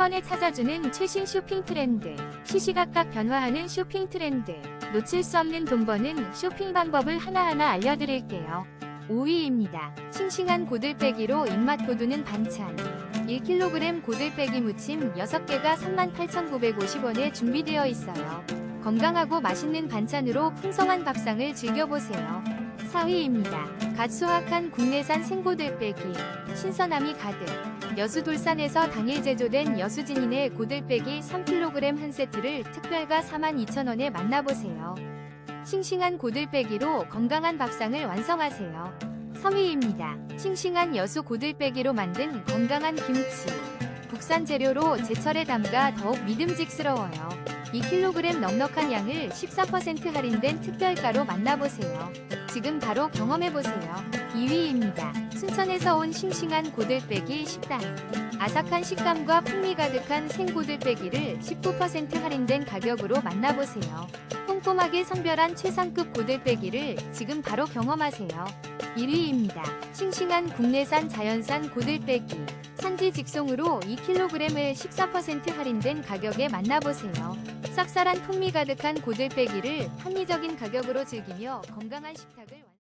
번에 찾아주는 최신 쇼핑 트렌드. 시시각각 변화하는 쇼핑 트렌드. 놓칠 수 없는 돈 버는 쇼핑 방법을 하나하나 알려드릴게요. 5위입니다. 싱싱한 고들빼기로 입맛 돋우는 반찬. 1kg 고들빼기 무침 6개가 38,950원에 준비되어 있어요. 건강하고 맛있는 반찬으로 풍성한 밥상을 즐겨보세요. 4위입니다. 갓 수확한 국내산 생고들빼기. 신선함이 가득. 여수 돌산에서 당일 제조된 여수진인의 고들빼기 3kg 한 세트를 특별가 42,000원에 만나보세요. 싱싱한 고들빼기로 건강한 밥상을 완성하세요. 3위입니다. 싱싱한 여수 고들빼기로 만든 건강한 김치. 국산 재료로 제철에 담가 더욱 믿음직스러워요. 2kg 넉넉한 양을 14% 할인된 특별가로 만나보세요. 지금 바로 경험해보세요. 2위입니다. 순천에서 온 싱싱한 고들빼기 식단. 아삭한 식감과 풍미 가득한 생고들빼기를 19% 할인된 가격으로 만나보세요. 꼼꼼하게 선별한 최상급 고들빼기를 지금 바로 경험하세요. 1위입니다. 싱싱한 국내산 자연산 고들빼기. 산지 직송으로 2kg을 14% 할인된 가격에 만나보세요. 쌉쌀한 풍미 가득한 고들빼기를 합리적인 가격으로 즐기며 건강한 식탁을 완...